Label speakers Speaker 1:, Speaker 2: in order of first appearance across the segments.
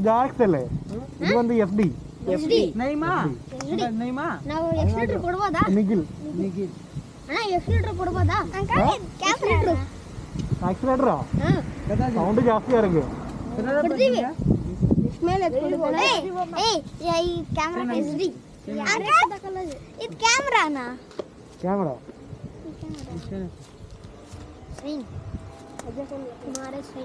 Speaker 1: ಇದು ಆಕ್ಸೆಲ್ ಇದು ಒಂದು ಎಫ್ ಡಿ ಎಫ್ ಡಿ
Speaker 2: ನೈಮಾ ನೈಮಾ
Speaker 3: ನಾವು ಎಫ್ ಲೀಟರ್ ಕೊಡ್ಬೋದಾ
Speaker 1: ನಿಗಿಲ್
Speaker 2: ನಿಗಿಲ್
Speaker 3: ಅಣ್ಣ ಎಫ್ ಲೀಟರ್ ಕೊಡ್ಬೋದಾ ಆಕ್ಸಿಲೇಟರ್
Speaker 1: ಆಕ್ಸಿಲೇಟರ್ ಸೌಂಡ್ ಜಾಸ್ತಿ ಆರಂಗೆ
Speaker 3: ಕೊಡ್ತೀವಿ ಮೇಲೆ ಏ ಈ ಕ್ಯಾಮ್ರಾ ಎಸ್ ಡಿ ಇದು ಕ್ಯಾಮ್ರಾನಾ
Speaker 1: ಕ್ಯಾಮ್ರಾ
Speaker 3: ಸ್ಕ್ರೀನ್ तुम्हारे
Speaker 4: सही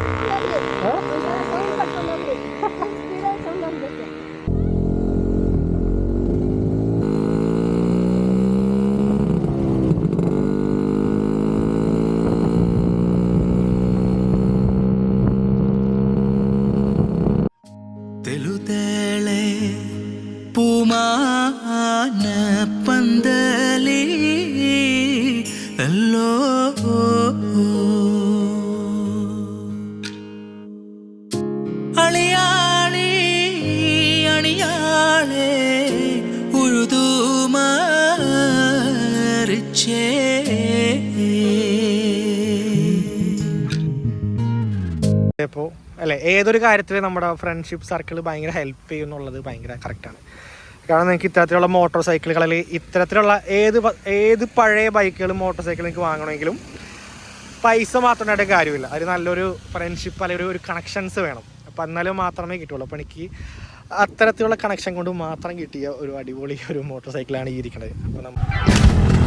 Speaker 4: പൂമാന പന്തലേ അല്ലോ. അളിയാളെ അണിയാളെ ഉഴുതുമറിച്ചേ
Speaker 5: ഇപ്പോൾ അല്ലെ ഏതൊരു കാര്യത്തിൽ നമ്മുടെ ഫ്രണ്ട്ഷിപ്പ് സർക്കിൾ ഭയങ്കര ഹെൽപ്പ് ചെയ്യും എന്നുള്ളത് ഭയങ്കര കറക്റ്റാണ് കാരണം നിങ്ങൾക്ക് ഇത്തരത്തിലുള്ള മോട്ടോർ സൈക്കിളുകളിൽ ഇത്തരത്തിലുള്ള ഏത് ഏത് പഴയ ബൈക്കുകളും മോട്ടോർ സൈക്കിൾ നിങ്ങൾക്ക് വാങ്ങണമെങ്കിലും പൈസ മാത്രം മാത്രമായിട്ട് കാര്യമില്ല. അതിൽ നല്ലൊരു ഫ്രണ്ട്ഷിപ്പ് അല്ലെങ്കിൽ ഒരു കണക്ഷൻസ് വേണം. അപ്പം എന്നാലും മാത്രമേ കിട്ടുള്ളൂ. അപ്പോൾ എനിക്ക് അത്തരത്തിലുള്ള കണക്ഷൻ കൊണ്ട് മാത്രം കിട്ടിയ ഒരു അടിപൊളി ഒരു മോട്ടോർ സൈക്കിളാണ് ഈ ഇരിക്കുന്നത് അപ്പോൾ നമ്മൾ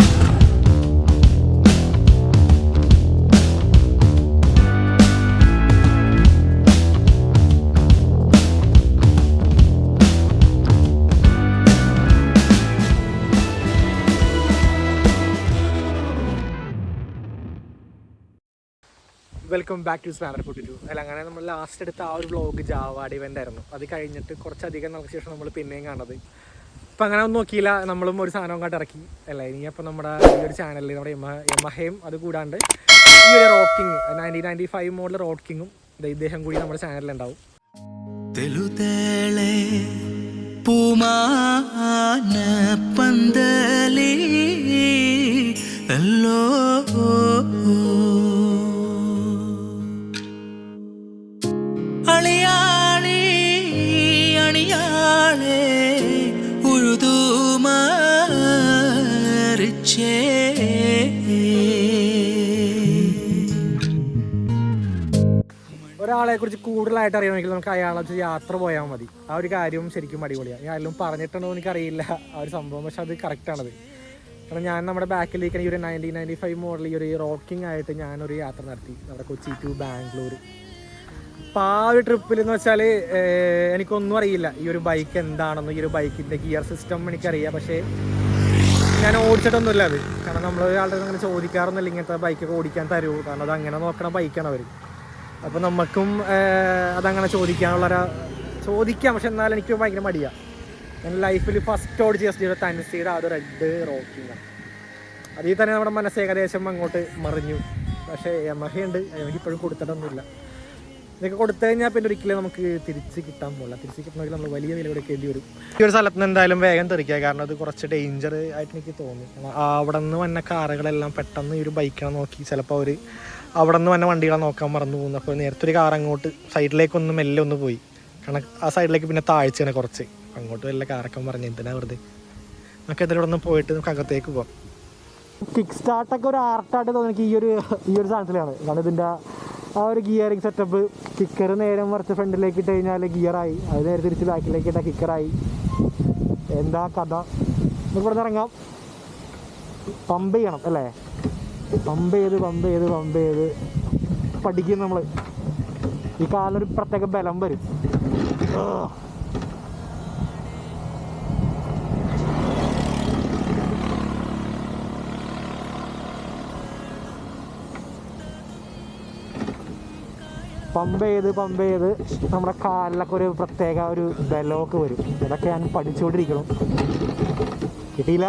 Speaker 5: welcome back to spanner forty two അല്ല അങ്ങനെ നമ്മൾ ലാസ്റ്റ് എടുത്ത ആ ഒരു വ്ലോഗ് ജാവാഡ് ഇവന്റ് ആയിരുന്നു. അത് കഴിഞ്ഞിട്ട് കുറച്ചധികം നമുക്ക് ശേഷം നമ്മൾ പിന്നെയും കണ്ടത് അപ്പം അങ്ങനെ ഒന്നും നോക്കിയില്ല. നമ്മളും ഒരു സാധനം അങ്ങോട്ട് ഇറക്കി. അല്ലേ ഇനി അപ്പം നമ്മുടെ ഈ ഒരു ചാനലിൽ നമ്മുടെ യമഹയും അത് കൂടാണ്ട് ഈ ഒരു Road King nineteen ninety five model Road കിങ്ങും ഇദ്ദേഹം കൂടി നമ്മുടെ ചാനലിലുണ്ടാവും
Speaker 4: തെലുതേളേ പൂമാന പന്തലേ അളിയാളി അണിയാളെ ഉഴുതുമറിച്ചേ.
Speaker 5: ഒരാളെ കുറിച്ച് കൂടുതലായിട്ട് അറിയണമെങ്കിൽ നമുക്ക് അയാളെ യാത്ര പോയാൽ മതി. ആ ഒരു കാര്യവും ശരിക്കും അടിപൊളിയാണ്. ഞാൻ എല്ലാം പറഞ്ഞിട്ടുണ്ടോ എനിക്കറിയില്ല. ആ ഒരു സംഭവം പക്ഷെ അത് കറക്റ്റാണത് കാരണം ഞാൻ നമ്മുടെ ബാക്കിലേക്ക് ഈ ഒരു നയന്റീൻ നയന്റി ഫൈവ് മോഡൽ ഈ ഒരു റോക്കിംഗ് ആയിട്ട് ഞാനൊരു യാത്ര നടത്തി. നമ്മുടെ കൊച്ചി ടു ബാംഗ്ലൂർ അപ്പോൾ ആ ഒരു ട്രിപ്പിൽ എന്ന് വെച്ചാൽ എനിക്കൊന്നും അറിയില്ല ഈ ഒരു ബൈക്ക് എന്താണെന്ന് ഈ ഒരു ബൈക്കിന്റെ ഗിയർ സിസ്റ്റം എനിക്കറിയാം. പക്ഷേ ഞാൻ ഓടിച്ചിട്ടൊന്നുമില്ല അത്. കാരണം നമ്മൾ ആളുടെ അങ്ങനെ ചോദിക്കാറൊന്നുമില്ല ഇങ്ങനത്തെ ബൈക്കൊക്കെ ഓടിക്കാൻ തരുമോ കാരണം അത് അങ്ങനെ നോക്കണ ബൈക്കാണ് അവർ അപ്പോൾ നമുക്കും അതങ്ങനെ ചോദിക്കാനുള്ള ഒരു ചോദിക്കാം. പക്ഷെ എന്നാലും എനിക്ക് ഭയങ്കര മടിയാണ് ഞാൻ ലൈഫിൽ ഫസ്റ്റ് ഓടിച്ച് ജസ്റ്റ് ചെയ്ത തൻസീയുടെ ആ ഒരു റെഡ് റോക്കിങ് അതിൽ തന്നെ നമ്മുടെ മനസ്സ് ഏകദേശം അങ്ങോട്ട് മറിഞ്ഞു. പക്ഷേ യമഹയുണ്ട് യമഹ ഇപ്പോഴും കൊടുത്തിട്ടൊന്നുമില്ല. ഇതൊക്കെ കൊടുത്തു കഴിഞ്ഞാൽ പിന്നെ ഒരിക്കലും നമുക്ക് തിരിച്ച് കിട്ടാൻ പോകില്ല. തിരിച്ച് കിട്ടണമെങ്കിൽ നമ്മൾ വലിയ വില കൊടുക്കേണ്ടി വരും. ഈ ഒരു സ്ഥലത്ത് നിന്ന് എന്തായാലും വേഗം തെറിക്കുക. കാരണം അത് കുറച്ച് ഡേഞ്ചർ ആയിട്ട് എനിക്ക് തോന്നി. കാരണം അവിടെ നിന്ന് വന്ന കാറുകളെല്ലാം പെട്ടെന്ന് ഈ ഒരു ബൈക്കിനെ നോക്കി. ചിലപ്പോൾ അവർ അവിടെ നിന്ന് വന്ന വണ്ടികളെ നോക്കാൻ മറന്നു പോകുന്നു അപ്പോൾ നേരത്തെ ഒരു കാർ അങ്ങോട്ട് സൈഡിലേക്കൊന്ന് മെല്ലെ ഒന്ന് പോയി. കാരണം ആ സൈഡിലേക്ക് പിന്നെ താഴ്ചയാണ് കുറച്ച്. അങ്ങോട്ട് വല്ല കാറൊക്കെ പറഞ്ഞു എന്തിനാ വെറുതെ? നമുക്ക് ഇതിലൂടെ ഒന്ന് പോയിട്ട് നമുക്ക് അകത്തേക്ക് പോകാം കിക്ക് സ്റ്റാർട്ടൊക്കെ ഒരു ആർട്ടായിട്ട് തോന്നി എനിക്ക് ഈ ഒരു ഈ ഒരു സാധനത്തിലാണ്. കാരണം ഇതിന്റെ ആ ഒരു ഗിയറിങ് സെറ്റപ്പ് കിക്കർ നേരം മറിച്ച് ഫ്രണ്ടിലേക്ക് ഇട്ട് കഴിഞ്ഞാൽ ഗിയറായി അത് നേരെ തിരിച്ച് ബാക്കിലേക്ക് ഇട്ടാൽ കിക്കറായി എന്താ കഥ? ഇവിടെ ഇറങ്ങാം. പമ്പ് ചെയ്യണം അല്ലേ? പമ്പ് ചെയ്ത് പമ്പ് ചെയ്ത് പമ്പ് ചെയ്ത്. പഠിക്കും നമ്മൾ ഈ കാലിനൊരു പ്രത്യേക ബലം വരും. പമ്പ് ചെയ്ത് പമ്പ് ചെയ്ത് നമ്മുടെ കാലിലൊക്കെ ഒരു പ്രത്യേക ഒരു ബലമൊക്കെ വരും. ഇതൊക്കെ ഞാൻ പഠിച്ചുകൊണ്ടിരിക്കണം കിട്ടിയില്ല?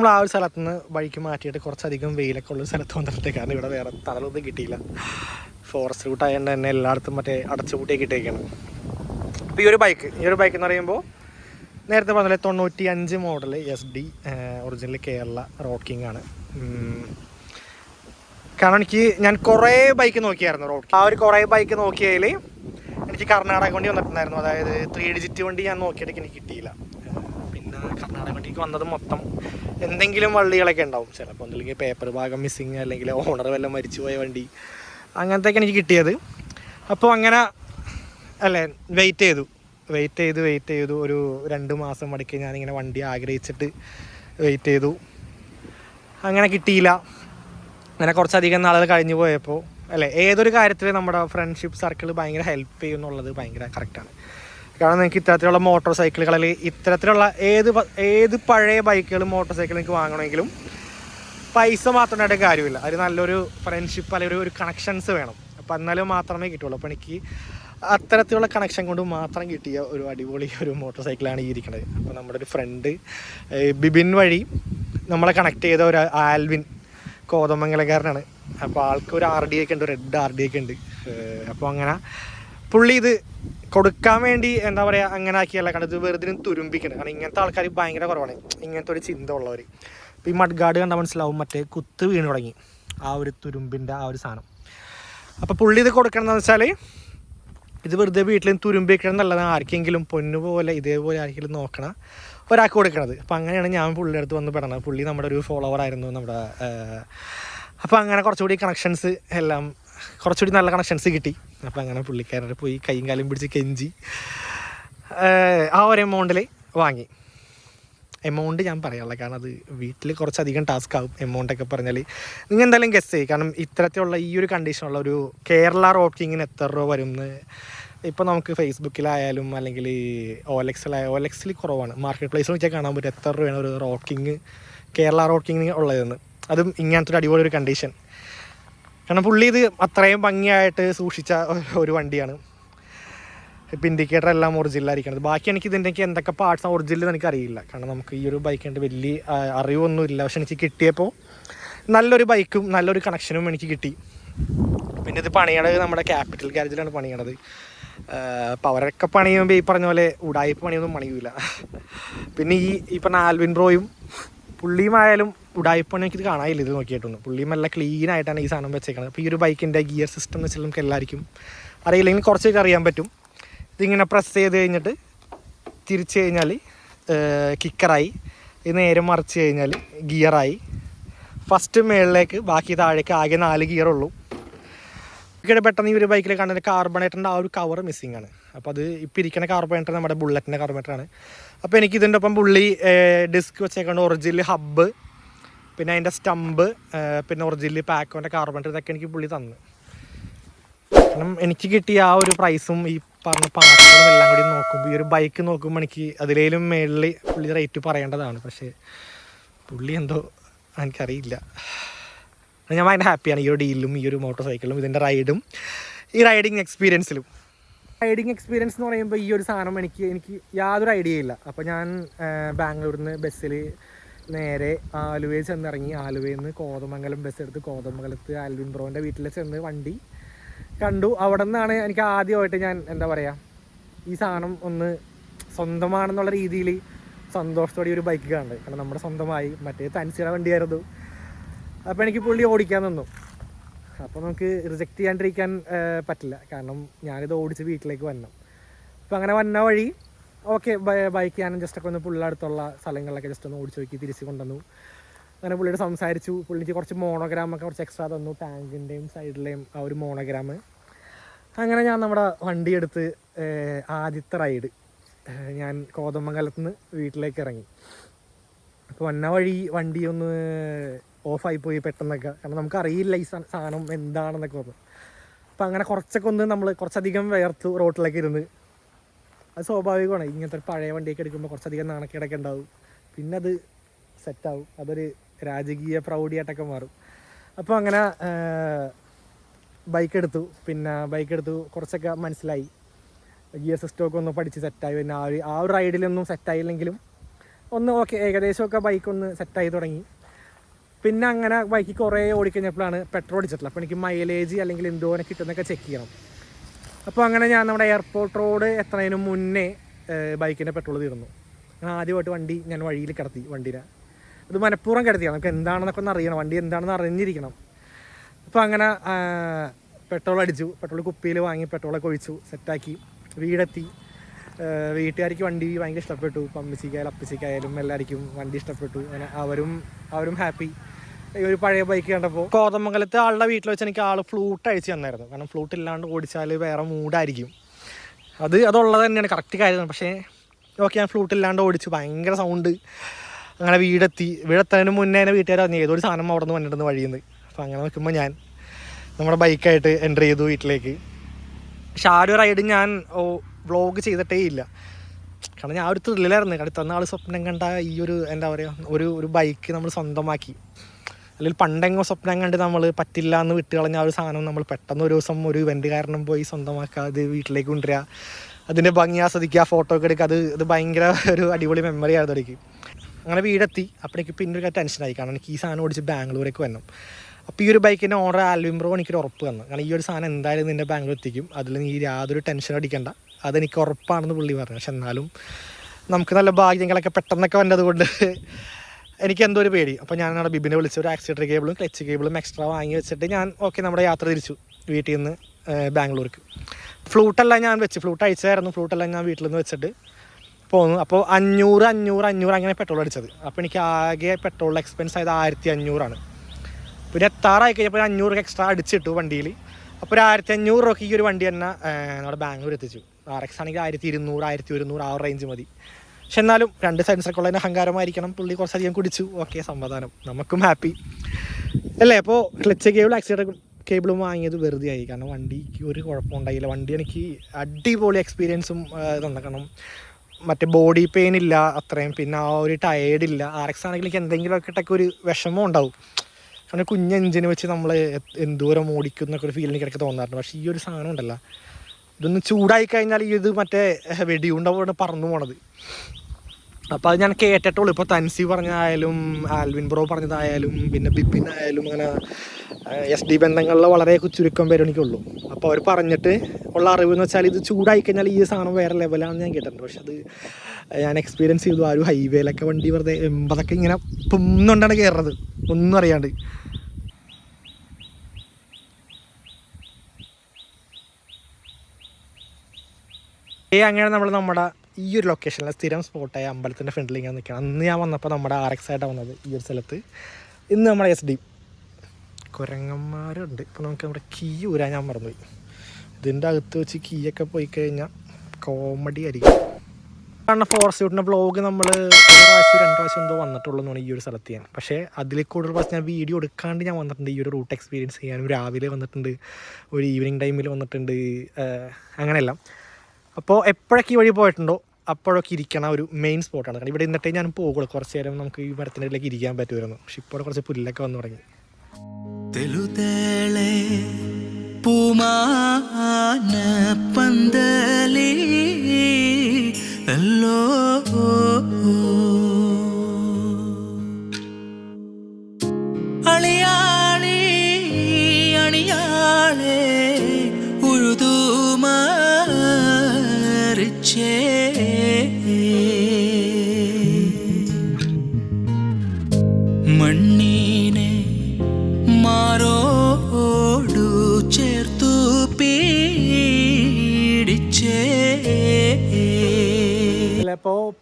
Speaker 5: നമ്മൾ ആ ഒരു സ്ഥലത്ത് നിന്ന് വഴിക്ക് മാറ്റിയിട്ട് കുറച്ചധികം വെയിലൊക്കെ ഉള്ള സ്ഥലത്ത് വന്നിട്ട് കാരണം ഇവിടെ വേറെ തണലൊന്നും കിട്ടിയില്ല. ഫോറസ്റ്റ് റൂട്ട് ആയതുകൊണ്ട് തന്നെ എല്ലായിടത്തും മറ്റേ അടച്ചുപൂട്ടിയൊക്കെ ഇട്ടേക്കാണ് അപ്പോൾ ഈ ഒരു ബൈക്ക് ഈ ഒരു ബൈക്ക് എന്ന് പറയുമ്പോൾ നേരത്തെ പറഞ്ഞാൽ തൊണ്ണൂറ്റി അഞ്ച് model S D original Kerala rocking ആണ്. കാരണം എനിക്ക് ഞാൻ കുറേ ബൈക്ക് നോക്കിയായിരുന്നു റോഡ് ആ ഒരു കുറേ ബൈക്ക് നോക്കിയതിൽ എനിക്ക് കർണാടക വണ്ടി വന്നിട്ടുണ്ടായിരുന്നു. അതായത് ത്രീ ഡിജിറ്റ് വണ്ടി ഞാൻ നോക്കിയിട്ട് എനിക്ക് കിട്ടിയില്ല. പിന്നെ വന്നത് മൊത്തം എന്തെങ്കിലും വള്ളികളൊക്കെ ഉണ്ടാവും. ചിലപ്പോൾ എന്തെങ്കിലും പേപ്പർ ഭാഗം മിസ്സിങ് അല്ലെങ്കിൽ ഓണർ വല്ല മരിച്ചു പോയ വണ്ടി. അങ്ങനത്തെയൊക്കെ എനിക്ക് കിട്ടിയത്. അപ്പോൾ അങ്ങനെ അല്ലേ വെയിറ്റ് ചെയ്തു. വെയിറ്റ് ചെയ്ത് വെയിറ്റ് ചെയ്തു. ഒരു രണ്ട് മാസം മടക്കി ഞാനിങ്ങനെ വണ്ടി ആഗ്രഹിച്ചിട്ട് വെയിറ്റ് ചെയ്തു. അങ്ങനെ കിട്ടിയില്ല. അങ്ങനെ കുറച്ചധികം നാളുകൾ കഴിഞ്ഞു പോയപ്പോൾ അല്ലേ ഏതൊരു കാര്യത്തിൽ നമ്മുടെ ഫ്രണ്ട്ഷിപ്പ് സർക്കിൾ ഭയങ്കര ഹെൽപ്പ് ചെയ്യുന്നുള്ളത് ഭയങ്കര കറക്റ്റാണ് കാരണം നിങ്ങൾക്ക് ഇത്തരത്തിലുള്ള മോട്ടോർ സൈക്കിളുകളിൽ ഇത്തരത്തിലുള്ള ഏത് ഏത് പഴയ ബൈക്കുകളും മോട്ടോർ സൈക്കിൾ നിങ്ങൾക്ക് വാങ്ങണമെങ്കിലും പൈസ മാത്രമായിട്ട് കാര്യമില്ല. അതിന് നല്ലൊരു ഫ്രണ്ട്ഷിപ്പ് അല്ലെങ്കിൽ ഒരു കണക്ഷൻസ് വേണം. അപ്പം എന്നാലും മാത്രമേ കിട്ടുള്ളൂ. അപ്പോൾ എനിക്ക് അത്തരത്തിലുള്ള കണക്ഷൻ കൊണ്ട് മാത്രം കിട്ടിയ ഒരു അടിപൊളി ഒരു മോട്ടോർ സൈക്കിളാണ് ഈ ഇരിക്കുന്നത്. അപ്പോൾ നമ്മുടെ ഒരു ഫ്രണ്ട് ബിബിൻ വഴി നമ്മളെ കണക്ട് ചെയ്ത ഒരു ആൽവിൻ കോതമംഗലക്കാരനാണ്. അപ്പോൾ ആൾക്ക് ഒരു ആർ ഡി ഒക്കെ ഉണ്ട് റെഡ് ആർ ഡി ഒക്കെ ഉണ്ട്. അപ്പോൾ അങ്ങനെ പുള്ളി ഇത് കൊടുക്കാൻ വേണ്ടി എന്താ പറയുക അങ്ങനെ ആക്കിയല്ല. കാരണം ഇത് വെറുതെ തുരുമ്പിക്കണം. കാരണം ഇങ്ങനത്തെ ആൾക്കാർ ഭയങ്കര കുറവാണ്. ഇങ്ങനത്തെ ഒരു ചിന്ത ഉള്ളവർ ഇപ്പോൾ ഈ മഡ്ഗാർഡ് കണ്ടാൽ മനസ്സിലാവും മറ്റേ കുത്ത് വീണ് തുടങ്ങി. ആ ഒരു തുരുമ്പിന്റെ ആ ഒരു സാധനം. അപ്പോൾ പുള്ളി ഇത് കൊടുക്കണമെന്ന് വെച്ചാൽ ഇത് വെറുതെ വീട്ടിൽ തുരുമ്പി വെക്കണം എന്നുള്ളത് ആർക്കെങ്കിലും പൊന്നു പോലെ ഇതേപോലെ ആർക്കെങ്കിലും നോക്കണം ഒരാൾക്ക് കൊടുക്കണത്. അപ്പം അങ്ങനെയാണ് ഞാൻ പുള്ളിയുടെ അടുത്ത് വന്ന് പെടണത്. പുള്ളി നമ്മുടെ ഒരു ഫോളോവർ ആയിരുന്നു നമ്മുടെ അപ്പോൾ അങ്ങനെ കുറച്ചുകൂടി കണക്ഷൻസ് എല്ലാം കുറച്ചുകൂടി നല്ല കണക്ഷൻസ് കിട്ടി. അപ്പോൾ അങ്ങനെ പുള്ളിക്കാരന്റെ പോയി കൈയും കാലും പിടിച്ച് കെഞ്ചി. ആ ഒരു എമൗണ്ടിൽ വാങ്ങി. എമൗണ്ട് ഞാൻ പറയാനുള്ള കാരണം അത് വീട്ടിൽ കുറച്ചധികം ടാസ്ക് ആവും. എമൗണ്ട് ഒക്കെ പറഞ്ഞാൽ നിങ്ങൾ എന്തായാലും ഗസ് ചെയ്യും. കാരണം ഇത്തരത്തിലുള്ള ഈ ഒരു കണ്ടീഷനുള്ള ഒരു കേരള റോക്കിങ്ങിന് എത്ര രൂപ വരും ഇപ്പോൾ നമുക്ക് ഫേസ്ബുക്കിലായാലും അല്ലെങ്കിൽ ഓലക്സിലായ ഓലക്സിൽ കുറവാണ്. മാർക്കറ്റ് പ്ലേസിൽ വെച്ചാൽ കാണാൻ പറ്റും എത്ര രൂപയാണ് ഒരു റോക്കിങ് കേരള റോക്കിങ്ങിന് ഉള്ളതെന്ന്. അതും ഇങ്ങനത്തെ ഒരു അടിപൊളി ഒരു കണ്ടീഷൻ കാരണം പുള്ളി ഇത് അത്രയും ഭംഗിയായിട്ട് സൂക്ഷിച്ച ഒരു വണ്ടിയാണ്. ഇപ്പം ഇൻഡിക്കേറ്റർ എല്ലാം ഒറിജിനലായിരിക്കണത് ബാക്കി എനിക്ക് ഇതിന്റെ എന്തൊക്കെ പാർട്സ് ഒറിജിനൽ എനിക്ക് അറിയില്ല കാരണം നമുക്ക് ഈ ഒരു ബൈക്കിന്റെ വലിയ അറിവൊന്നും ഇല്ല പക്ഷെ എനിക്ക് കിട്ടിയപ്പോൾ നല്ലൊരു ബൈക്കും നല്ലൊരു കണക്ഷനും എനിക്ക് കിട്ടി. പിന്നെ ഇത് പണിയണത് നമ്മുടെ ക്യാപിറ്റൽ ഗാരേജിലാണ് പണിയണത്. അപ്പോൾ പണിയുമ്പോൾ ഈ പറഞ്ഞ പോലെ ഉടായ്പ പണിയൊന്നും പണിയൂല. പിന്നെ ഈ ഇപ്പം ആൽവിൻ ബ്രോയും പുള്ളിയുമായാലും ഉടായ്പ എനിക്ക് എനിക്കിത് കാണാനില്ല ഇത് നോക്കിയിട്ടൊന്നും. പുള്ളിയും നല്ല ക്ലീൻ ആയിട്ടാണ് ഈ സാധനം വെച്ചേക്കുന്നത് അപ്പോൾ ഈ ഒരു ബൈക്കിന്റെ ഗിയർ സിസ്റ്റം എന്ന് വെച്ചാൽ നമുക്ക് എല്ലാവർക്കും അറിയില്ലെങ്കിൽ കുറച്ചൊക്കെ അറിയാൻ പറ്റും. ഇതിങ്ങനെ പ്രസ് ചെയ്ത് കഴിഞ്ഞിട്ട് തിരിച്ചു കഴിഞ്ഞാൽ കിക്കറായി ഇത് നേരെ മറിച്ച് കഴിഞ്ഞാൽ ഗിയറായി ഫസ്റ്റ് മേളിലേക്ക് ബാക്കി താഴേക്ക് ആകെ നാല് ഗിയറുള്ളൂ ഇവിടെ പെട്ടെന്ന് ഈ ഒരു ബൈക്കിൽ കാണുന്ന കാർബണേറ്ററിന്റെ ആ ഒരു കവർ മിസ്സിംഗ് ആണ്. അപ്പോൾ അത് ഇപ്പോൾ ഇരിക്കുന്ന കാർബണേറ്റർ നമ്മുടെ ബുള്ളറ്റിന്റെ കാർബണേറ്ററാണ് അപ്പോൾ എനിക്ക് ഇതിന്റെ ഒപ്പം പുള്ളി ഡിസ്ക് വെച്ചേക്കാണ്ട് ഒറിജിനൽ ഹബ്ബ് പിന്നെ അതിന്റെ സ്റ്റമ്പ് പിന്നെ ഒറിജിനൽ പാക്കോന്റെ കാർബണേറ്റർ ഇതൊക്കെ എനിക്ക് പുള്ളി തന്നു. കാരണം എനിക്ക് കിട്ടിയ ആ ഒരു പ്രൈസും ഈ പറഞ്ഞ പാട്ടുകളും എല്ലാം കൂടി നോക്കുമ്പോൾ ഈ ഒരു ബൈക്ക് നോക്കുമ്പോൾ എനിക്ക് അതിലേലും മേളിൽ പുള്ളി റേറ്റ് പറയേണ്ടതാണ്. പക്ഷേ പുള്ളി എന്തോ എനിക്കറിയില്ല. ഞാൻ ഭയങ്കര ഹാപ്പിയാണ് ഈ ഒരു ഡീലും ഈ ഒരു മോട്ടോർ സൈക്കിളും ഇതിന്റെ റൈഡും ഈ റൈഡിങ് എക്സ്പീരിയൻസിലും റൈഡിങ് എക്സ്പീരിയൻസ് എന്ന് പറയുമ്പോൾ ഈ ഒരു സാധനം എനിക്ക് എനിക്ക് യാതൊരു ഐഡിയ ഇല്ല. അപ്പോൾ ഞാൻ ബാംഗ്ലൂരിൽ നിന്ന് ബസ്സിൽ നേരെ ആലുവയിൽ ചെന്നിറങ്ങി. ആലുവയിൽ നിന്ന് കോതമംഗലം ബസ് എടുത്ത് കോതമംഗലത്ത് ആൽവിൻ ബ്രോന്റെ വീട്ടിൽ ചെന്ന് വണ്ടി കണ്ടു. അവിടെ നിന്നാണ് എനിക്ക് ആദ്യമായിട്ട് ഞാൻ എന്താ പറയുക ഈ സാധനം ഒന്ന് സ്വന്തമാണെന്നുള്ള രീതിയിൽ സന്തോഷത്തോടെ ഒരു ബൈക്ക് കാണുന്നത് കാരണം നമ്മുടെ സ്വന്തമായി മറ്റേ തനിച്ചിറ വണ്ടിയായിരുന്നു. അപ്പോൾ എനിക്ക് പുള്ളി ഓടിക്കാൻ തന്നു അപ്പോൾ നമുക്ക് റിജക്റ്റ് ചെയ്യാണ്ടിരിക്കാൻ പറ്റില്ല. കാരണം ഞാനിത് ഓടിച്ച് വീട്ടിലേക്ക് വരണം അപ്പോൾ അങ്ങനെ വന്ന വഴി ഓക്കെ ബൈക്ക് ഞാൻ ജസ്റ്റ് ഒക്കെ ഒന്ന് പുള്ളിയുടെ അടുത്തുള്ള സ്ഥലങ്ങളിലൊക്കെ ജസ്റ്റ് ഒന്ന് ഓടിച്ച് നോക്കി തിരിച്ച് കൊണ്ടുവന്നു. അങ്ങനെ പുള്ളിയോട് സംസാരിച്ചു. പുള്ളിക്ക് കുറച്ച് മോണോഗ്രാമൊക്കെ കുറച്ച് എക്സ്ട്രാ തന്നു. ടാങ്കിന്റെയും സൈഡിലെയും ആ ഒരു മോണോഗ്രാം അങ്ങനെ ഞാൻ നമ്മുടെ വണ്ടി എടുത്ത് ഏഹ്, ആദ്യത്തെ റൈഡ് ഞാൻ കോതമംഗലത്ത് നിന്ന് വീട്ടിലേക്ക് ഇറങ്ങി. അപ്പോൾ വന്ന വഴി വണ്ടി ഒന്ന് ഓഫായി പോയി പെട്ടെന്നൊക്കെ. കാരണം നമുക്കറിയില്ല ഈ സാധനം എന്താണെന്നൊക്കെ പറഞ്ഞു. അപ്പോൾ അങ്ങനെ കുറച്ചൊക്കെ ഒന്ന് നമ്മൾ കുറച്ചധികം വേർത്തു റോട്ടിലേക്ക് ഇരുന്ന്. അത് സ്വാഭാവികമാണ്. ഇങ്ങനത്തെ ഒരു പഴയ വണ്ടിയൊക്കെ എടുക്കുമ്പോൾ കുറച്ചധികം നാണക്കേടൊക്കെ ഉണ്ടാവും. പിന്നെ അത് സെറ്റാവും. അതൊരു രാജകീയ പ്രൗഢിയായിട്ടൊക്കെ മാറും. അപ്പോൾ അങ്ങനെ ബൈക്ക് എടുത്തു. പിന്നെ ബൈക്ക് എടുത്തു. കുറച്ചൊക്കെ മനസ്സിലായി. ഗിയർ സിസ്റ്റമൊക്കെ ഒന്ന് പഠിച്ച് സെറ്റായി. പിന്നെ ആ ഒരു ആ ഒരു റൈഡിലൊന്നും സെറ്റായില്ലെങ്കിലും ഒന്ന് ഓക്കെ ഏകദേശമൊക്കെ ബൈക്ക് ഒന്ന് സെറ്റായി തുടങ്ങി. പിന്നെ അങ്ങനെ ബൈക്ക് കുറേ ഓടിക്കഴിഞ്ഞപ്പോഴാണ് പെട്രോൾ അടിച്ചിട്ടുള്ളത്. അപ്പോൾ എനിക്ക് മൈലേജ് അല്ലെങ്കിൽ എന്തോനെ കിട്ടുന്നൊക്കെ ചെക്ക് ചെയ്യണം. അപ്പോൾ അങ്ങനെ ഞാൻ നമ്മുടെ എയർപോർട്ട് റോഡ് എത്തുന്നതിന് മുന്നേ ബൈക്കിന്റെ പെട്രോൾ തീർന്നു. ഞാൻ ആദ്യമായിട്ട് വണ്ടി ഞാൻ വഴിയിൽ കിടത്തി വണ്ടീനെ. അത് മനഃപൂർവം കിടത്തിയാണ്. നമുക്ക് എന്താണെന്നൊക്കെ ഒന്ന് അറിയണം. വണ്ടി എന്താണെന്ന് അറിഞ്ഞിരിക്കണം. അപ്പോൾ അങ്ങനെ പെട്രോൾ അടിച്ചു. പെട്രോൾ കുപ്പിയിൽ വാങ്ങി പെട്രോളൊക്കെ ഒഴിച്ചു. സെറ്റാക്കി വീടെത്തി. വീട്ടുകാർക്ക് വണ്ടി ഭയങ്കര ഇഷ്ടപ്പെട്ടു. പമ്മിച്ചിക്കായാലും അപ്പച്ചിക്കായാലും എല്ലാവർക്കും വണ്ടി ഇഷ്ടപ്പെട്ടു. അങ്ങനെ അവരും അവരും ഹാപ്പി ഈ ഒരു പഴയ ബൈക്ക് കണ്ടപ്പോൾ കോതമംഗലത്തെ ആളുടെ വീട്ടിൽ വെച്ച് എനിക്ക് ആൾ ഫ്ലൂട്ട് അഴിച്ച് തന്നായിരുന്നു. കാരണം ഫ്ലൂട്ട് ഇല്ലാണ്ട് ഓടിച്ചാൽ വേറെ മൂഡായിരിക്കും അത് അതുള്ളത് തന്നെയാണ് കറക്റ്റ് കാര്യം. പക്ഷേ ഓക്കെ ഞാൻ ഫ്ലൂട്ട് ഇല്ലാണ്ട് ഓടിച്ചു. ഭയങ്കര സൗണ്ട് അങ്ങനെ വീടെത്തി. വീടെത്തതിന് മുന്നേ തന്നെ വീട്ടുകാർ പറഞ്ഞു ഏതൊരു സാധനം അവിടെ നിന്ന് വന്നിട്ടുണ്ട് വഴിയിൽ നിന്ന് അപ്പോൾ അങ്ങനെ നോക്കുമ്പോൾ ഞാൻ നമ്മുടെ ബൈക്കായിട്ട് എന്റർ ചെയ്തു വീട്ടിലേക്ക്. പക്ഷെ ആ ഒരു റൈഡ് ഞാൻ വ്ളോഗ് ചെയ്തിട്ടേ ഇല്ല കാരണം ഞാൻ ഒരു ത്രില്ലിലായിരുന്നു കാരണം ഇത്ര നാൾ സ്വപ്നം കണ്ട ഈ ഒരു എന്താ പറയുക ഒരു ഒരു ബൈക്ക് നമ്മൾ സ്വന്തമാക്കി. അല്ലെങ്കിൽ പണ്ടെങ്ങോ സ്വപ്നം കണ്ട് നമ്മൾ പറ്റില്ല എന്ന് വിട്ട് കളഞ്ഞ ആ ഒരു സാധനം നമ്മൾ പെട്ടെന്ന് ഒരു ദിവസം ഒരു ഇവന്റ് കാരണം പോയി സ്വന്തമാക്കുക അത് വീട്ടിലേക്ക് കൊണ്ടുവരിക. അതിന്റെ ഭംഗി ആസ്വദിക്കുക ഫോട്ടോ ഒക്കെ എടുക്കുക. അത് ഇത് ഭയങ്കര ഒരു അടിപൊളി മെമ്മറി ആയിരുന്നു എനിക്ക് അങ്ങനെ വീടെത്തി. അപ്പോഴേക്ക് പിന്നെ ഒരു ടെൻഷനായി കാരണം എനിക്ക് ഈ സാധനം ഓടിച്ച് ബാംഗ്ലൂരേക്ക് വരണം. അപ്പോൾ ഈ ഒരു ബൈക്കിന്റെ ഓർഡർ ആൽവിൻ ബ്രോ എനിക്കൊരു ഉറപ്പ് തന്നു. കാരണം ഈ ഒരു സാധനം എന്തായാലും നിന്റെ ബാംഗ്ലൂർ എത്തിക്കും. അതിൽ നീ യാതൊരു ടെൻഷൻ അടിക്കണ്ട. അതെനിക്ക് ഉറപ്പാണെന്ന് പുള്ളി പറഞ്ഞു. പക്ഷെ എന്നാലും നമുക്ക് നല്ല ഭാഗ്യങ്ങളൊക്കെ പെട്ടെന്നൊക്കെ വന്നത് കൊണ്ട് എനിക്ക് എന്തോ ഒരു പേടി. അപ്പോൾ ഞാൻ അവിടെ ബിബിനെ വിളിച്ച് ഒരു ആക്സിഡന്റ് കേബിളും ക്ലച്ച് കേബിളും എക്സ്ട്രാ വാങ്ങി വെച്ചിട്ട് ഞാൻ ഓക്കെ നമ്മുടെ യാത്ര തിരിച്ചു വീട്ടിൽ നിന്ന് ബാംഗ്ലൂർക്ക്. ഫ്ലൂട്ടെല്ലാം ഞാൻ വെച്ച് ഫ്ലൂട്ട് അയച്ചായിരുന്നു ഫ്ലൂട്ടെല്ലാം ഞാൻ വീട്ടിൽ നിന്ന് വെച്ചിട്ട് പോന്നു. അപ്പോൾ അഞ്ഞൂറ് അഞ്ഞൂറ് അഞ്ഞൂറ് അങ്ങനെ പെട്രോൾ അടിച്ചത്. അപ്പോൾ എനിക്ക് ആകെ പെട്രോൾ എക്സ്പെൻസ് ആയത് ആയിരത്തി അഞ്ഞൂറാണ് പിന്നെ എത്താറായി കഴിഞ്ഞപ്പോൾ അഞ്ഞൂറ് എക്സ്ട്രാ അടിച്ചിട്ടു വണ്ടിയിൽ അപ്പോൾ ഒരു ആയിരത്തി അഞ്ഞൂറ് രൂപയ്ക്ക് ഈ ഒരു വണ്ടി തന്നെ നമ്മുടെ ബാംഗ്ലൂർ എത്തിച്ചു. ആർ എക്സ് ആണെങ്കിൽ ആയിരത്തി ഇരുന്നൂറ് ആയിരത്തി ഒരുന്നൂറ് ആ റേഞ്ച് മതി. പക്ഷെ എന്നാലും രണ്ട് സൈൻസൊക്കെ ഉള്ളതിന് അഹങ്കാരമായിരിക്കണം. പുള്ളി കുറച്ചധികം കുടിച്ചു. ഓക്കെ സമാധാനം. നമുക്കും ഹാപ്പി അല്ലേ അപ്പോൾ ക്ലച്ച് കേബിൾ ആക്സിഡന്റ് കേബിളും വാങ്ങിയത് വെറുതെ ആയി. കാരണം വണ്ടിക്ക് ഒരു കുഴപ്പമുണ്ടായില്ല വണ്ടി എനിക്ക് അടിപൊളി എക്സ്പീരിയൻസും തന്നക്കണം. മറ്റേ ബോഡി പെയിൻ ഇല്ല അത്രയും. പിന്നെ ആ ഒരു ടയേർഡ് ആർ എക്സ് ആണെങ്കിൽ എനിക്ക് എന്തെങ്കിലുമൊക്കെ ഇട്ടൊക്കെ ഒരു വിഷമം ഉണ്ടാവും. കാരണം കുഞ്ഞ് എഞ്ചിന് വെച്ച് നമ്മൾ എന്തോരം ഓടിക്കുന്നൊക്കെ ഒരു ഫീൽ എനിക്കിടയ്ക്ക് തോന്നാറുണ്ട്. പക്ഷേ ഈ ഒരു സാധനം ഉണ്ടല്ലോ. ഇതൊന്ന് ചൂടായി കഴിഞ്ഞാൽ ഇത് മറ്റേ വെടിയുണ്ടാവുകയാണ് പറന്നു പോണത്. അപ്പോൾ അത് ഞാൻ കേട്ടിട്ടുള്ളൂ. ഇപ്പോൾ തൻസി പറഞ്ഞതായാലും ആൽവിൻ ബ്രോ പറഞ്ഞതായാലും പിന്നെ ബിപിൻ ആയാലും അങ്ങനെ എസ് ഡി ബന്ധങ്ങളിൽ വളരെ ചുരുക്കം പേര് എനിക്കുള്ളൂ. അപ്പോൾ അവർ പറഞ്ഞിട്ട് ഉള്ള അറിവ് എന്ന് വെച്ചാൽ ഇത് ചൂടായി കഴിഞ്ഞാൽ ഈ സാധനം വേറെ ലെവലാണെന്ന് ഞാൻ കേട്ടിട്ടുണ്ട്. പക്ഷെ അത് ഞാൻ എക്സ്പീരിയൻസ് ചെയ്തു. ആ ഒരു ഹൈവേയിലൊക്കെ വണ്ടി വെറുതെ എൺപതൊക്കെ ഇങ്ങനെ പൊന്നുകൊണ്ടാണ് കയറുന്നത് ഒന്നും അറിയാണ്ട്. ഏ അങ്ങനെ നമ്മൾ നമ്മുടെ ഈ ഒരു ലൊക്കേഷനിലെ സ്ഥിരം സ്പോട്ടായ അമ്പലത്തിന്റെ ഫ്രണ്ടിൽ ഇങ്ങനെ നിൽക്കണം അന്ന് ഞാൻ വന്നപ്പോൾ നമ്മുടെ ആർ എക്സ് ആയിട്ടാണ് വന്നത് ഈ ഒരു സ്ഥലത്ത്. ഇന്ന് നമ്മുടെ എസ് ഡി കുരങ്ങന്മാരുണ്ട്. ഇപ്പോൾ നമുക്ക് നമ്മുടെ കീ ഊരാൻ ഞാൻ മറന്നുപോയി. ഇതിന്റെ അകത്ത് വെച്ച് കീയൊക്കെ പോയി കഴിഞ്ഞാൽ കോമഡി ആയിരിക്കും. കാരണം ഫോറസ്റ്റ് ഷൂട്ടിന്റെ വ്ളോഗ് നമ്മൾ ഒരു പ്രാവശ്യം രണ്ട് പ്രാവശ്യം എന്തോ വന്നിട്ടുള്ളൂ എന്നാണ് ഈ ഒരു സ്ഥലത്ത് ഞാൻ. പക്ഷേ അതിൽ കൂടുതൽ പ്രാവശ്യം ഞാൻ വീഡിയോ എടുക്കാണ്ട് ഞാൻ വന്നിട്ടുണ്ട്. ഈ ഒരു റൂട്ട് എക്സ്പീരിയൻസ് ചെയ്യാനും രാവിലെ വന്നിട്ടുണ്ട്. ഒരു ഈവനിങ് ടൈമിൽ വന്നിട്ടുണ്ട്. അങ്ങനെയെല്ലാം. അപ്പോൾ എപ്പോഴൊക്കെ ഈ വഴി പോയിട്ടുണ്ടോ അപ്പോഴൊക്കെ ഇരിക്കണ ഒരു മെയിൻ സ്പോട്ടാണ് കാരണം ഇവിടെ ഇന്നിട്ടേ ഞാൻ പോകുള്ളൂ കുറച്ച് നേരം നമുക്ക് ഈ മരത്തിന്റെ ഇടയിലേക്ക് ഇരിക്കാൻ പറ്റുമായിരുന്നു. പക്ഷെ ഇപ്പോൾ കുറച്ച് പുല്ലൊക്കെ വന്നു തുടങ്ങി.
Speaker 4: തെലുതേളെ പൂമാന പന്തലേ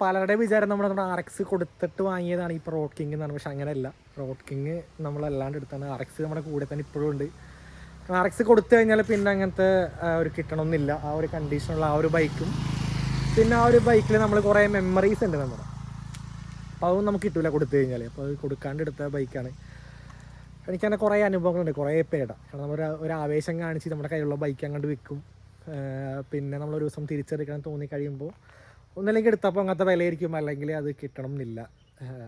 Speaker 5: പലരുടെ വിചാരം നമ്മൾ നമ്മുടെ ആർ എക്സ് കൊടുത്തിട്ട് വാങ്ങിയതാണ് ഇപ്പോൾ റോഡ് കിങ് എന്നാണ്. പക്ഷെ അങ്ങനെയല്ല. റോഡ് കിങ് നമ്മളല്ലാണ്ട് എടുത്താണ്. ആർ എക്സ് നമ്മുടെ കൂടെ തന്നെ ഇപ്പോഴും ഉണ്ട്. ആർ എക്സ് കൊടുത്തു കഴിഞ്ഞാൽ പിന്നെ അങ്ങനത്തെ ഒരു കിട്ടണമെന്നില്ല ആ ഒരു കണ്ടീഷനുള്ള ആ ഒരു ബൈക്കും പിന്നെ ആ ഒരു ബൈക്കിൽ നമ്മൾ കുറേ മെമ്മറീസ് ഉണ്ട് നമ്മുടെ. അപ്പോൾ അതൊന്നും നമുക്ക് കിട്ടില്ല കൊടുത്തു കഴിഞ്ഞാൽ അപ്പോൾ അത് കൊടുക്കാണ്ട് എടുത്ത ബൈക്കാണ് എനിക്കങ്ങനെ കുറേ അനുഭവങ്ങളുണ്ട്. കുറേ പേട. കാരണം നമ്മൾ ഒരു ആവേശം കാണിച്ച് നമ്മുടെ കയ്യിലുള്ള ബൈക്ക് അങ്ങോട്ട് വിൽക്കും. പിന്നെ നമ്മളൊരു ദിവസം തിരിച്ചെടുക്കണം തോന്നി കഴിയുമ്പോൾ ഒന്നല്ലെങ്കിൽ എടുത്തപ്പോൾ അങ്ങനത്തെ വിലയായിരിക്കും. അല്ലെങ്കിൽ അത് കിട്ടണം എന്നില്ല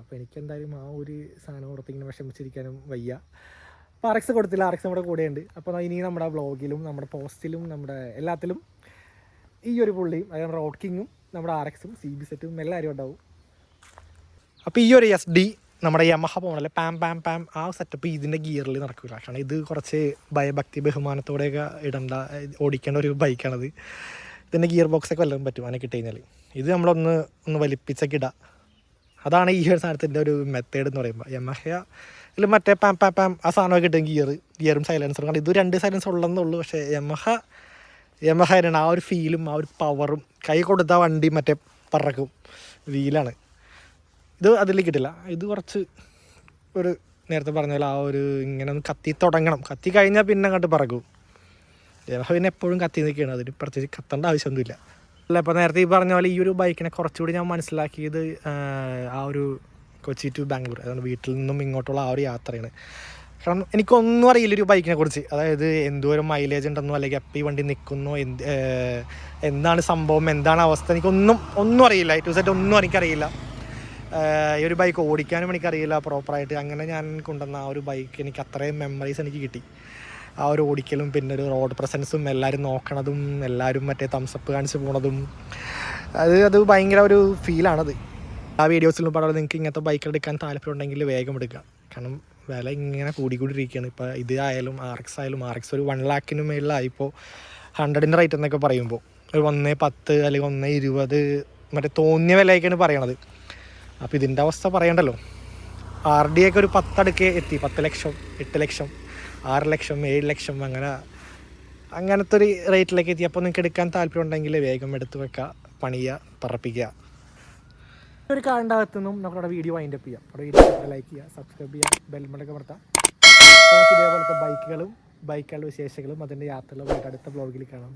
Speaker 5: അപ്പോൾ എനിക്കെന്തായാലും ആ ഒരു സാധനം കൊടുത്ത് ഇങ്ങനെ വിഷമിച്ചിരിക്കാനും വയ്യ. അപ്പോൾ ആർ എക്സ് കൊടുത്തില്ല. ആർ എക്സ് നമ്മുടെ കൂടെയുണ്ട്. അപ്പോൾ ഇനി നമ്മുടെ വ്ളോഗിലും നമ്മുടെ പോസ്റ്റിലും നമ്മുടെ എല്ലാത്തിലും ഈ ഒരു പുള്ളിയും അതായത് റോഡ് കിങ്ങും നമ്മുടെ ആർ എക്സും സി ബി സെറ്റും എല്ലാവരും ഉണ്ടാവും. അപ്പോൾ ഈ ഒരു എസ് ഡി നമ്മുടെ യമഹ പോണല്ലേ പാം പാം പാം ആ സെറ്റപ്പ് ഇതിന്റെ ഗിയറിൽ നടക്കില്ല കാരണം ഇത് കുറച്ച് ഭയഭക്തി ബഹുമാനത്തോടെയൊക്കെ ഇടേണ്ട ഓടിക്കേണ്ട ഒരു ബൈക്കാണത് ഇതിന്റെ ഗിയർ ബോക്സൊക്കെ വല്ലതും പറ്റും അതിനെ കിട്ടി കഴിഞ്ഞാൽ ഇത് നമ്മളൊന്ന് ഒന്ന് വലിപ്പിച്ചൊക്കെ ഇടാം അതാണ് ഈ ഒരു സാധനത്തിന്റെ ഒരു മെത്തേഡ് എന്ന് പറയുമ്പോൾ യമഹ ഇതിൽ മറ്റേ പാം പാം പാം ആ സാധനമൊക്കെ കിട്ടും ഗിയർ ഗിയറും സൈലൻസറും കാരണം ഇത് രണ്ട് സൈലൻസ് ഉള്ളതെന്നുള്ളൂ പക്ഷേ യമഹ തന്നെയാണ് ആ ഒരു ഫീലും ആ ഒരു പവറും കൈ കൊടുത്ത വണ്ടി മറ്റേ പറക്കും. വീലാണ് ഇത് അതിൽ കിട്ടില്ല ഇത് കുറച്ച് ഒരു നേരത്തെ പറഞ്ഞ പോലെ ആ ഒരു ഇങ്ങനെ ഒന്ന് കത്തി തുടങ്ങണം. കത്തി കഴിഞ്ഞാൽ പിന്നെ അങ്ങോട്ട് പറക്കും. യമഹ പിന്നെ എപ്പോഴും കത്തി നിൽക്കുകയാണ്. അതിന് പ്രത്യേകിച്ച് കത്തേണ്ട ആവശ്യമൊന്നുമില്ല. അല്ല ഇപ്പോൾ നേരത്തെ ഈ പറഞ്ഞ പോലെ ഈ ഒരു ബൈക്കിനെ കുറച്ചുകൂടി ഞാൻ മനസ്സിലാക്കിയത് ആ, ഒരു കൊച്ചി ടു ബാംഗ്ലൂർ. അതുകൊണ്ട് വീട്ടിൽ നിന്നും ഇങ്ങോട്ടുള്ള ആ ഒരു യാത്രയാണ്. കാരണം എനിക്കൊന്നും അറിയില്ല ഒരു ബൈക്കിനെ കുറിച്ച്. അതായത് എന്തോരം മൈലേജ് ഉണ്ടെന്നോ അല്ലെങ്കിൽ എപ്പം ഈ വണ്ടി നിൽക്കുന്നു എന്ത് എന്താണ് സംഭവം എന്താണ് അവസ്ഥ എനിക്കൊന്നും ഒന്നും അറിയില്ല. ടു സെറ്റ് ഒന്നും എനിക്കറിയില്ല. ഈ ഒരു ബൈക്ക് ഓടിക്കാനും എനിക്കറിയില്ല. പ്രോപ്പറായിട്ട് അങ്ങനെ ഞാൻ കൊണ്ടുവന്ന ആ ഒരു ബൈക്ക് എനിക്ക് അത്രയും മെമ്മറീസ് എനിക്ക് കിട്ടി. ആ ഒരു ഓടിക്കലും പിന്നെ ഒരു റോഡ് പ്രസൻസും എല്ലാവരും നോക്കണതും എല്ലാവരും മറ്റേ തംസപ്പ് കാണിച്ച് പോണതും. അത് അത് ഭയങ്കര ഒരു ഫീലാണത് ആ വീഡിയോസിലും പറഞ്ഞാൽ നിങ്ങൾക്ക് ഇങ്ങനത്തെ ബൈക്ക് എടുക്കാൻ താല്പര്യമുണ്ടെങ്കിൽ വേഗം എടുക്കുക കാരണം വില ഇങ്ങനെ കൂടിക്കൂടിയിരിക്കുകയാണ് ഇപ്പോൾ ഇത് ആയാലും ആർ എക്സ് ആയാലും ആർ എക്സ് ഒരു വൺ ലാക്കിന് മേളിലായിപ്പോൾ ഹൺഡ്രഡിന്റെ റേറ്റ് എന്നൊക്കെ പറയുമ്പോൾ ഒരു ഒന്ന് പത്ത് അല്ലെങ്കിൽ ഒന്ന് ഇരുപത് മറ്റേ തോന്നിയ വിലയൊക്കെയാണ് പറയണത്. അപ്പോൾ ഇതിന്റെ അവസ്ഥ പറയണ്ടല്ലോ. ആർ ഡി ഒക്കെ ഒരു പത്തടുക്ക് എത്തി. പത്ത് ലക്ഷം എട്ട് ലക്ഷം. ആറ് ലക്ഷം ഏഴ് ലക്ഷം അങ്ങനെ അങ്ങനത്തെ ഒരു റേറ്റിലേക്ക് എത്തി. അപ്പോൾ നിങ്ങൾക്ക് എടുക്കാൻ താല്പര്യം ഉണ്ടെങ്കിൽ വേഗം എടുത്ത് വെക്കുക പണിയുക പറപ്പിക്കുക. ഒരു കാണ്ടാകത്തു നിന്നും നമ്മുടെ വീഡിയോ വൈൻഡ് അപ്പ് ചെയ്യാം. നമ്മുടെ വീഡിയോ ലൈക്ക് ചെയ്യുക സബ്സ്ക്രൈബ് ചെയ്യുക ബെൽമണ്ടൊക്കെ നമുക്ക് ഇതേപോലത്തെ ബൈക്കുകളും ബൈക്കുകളുടെ വിശേഷങ്ങളും അതിന്റെ യാത്രകളും അടുത്ത ബ്ലോഗിൽ കാണാം.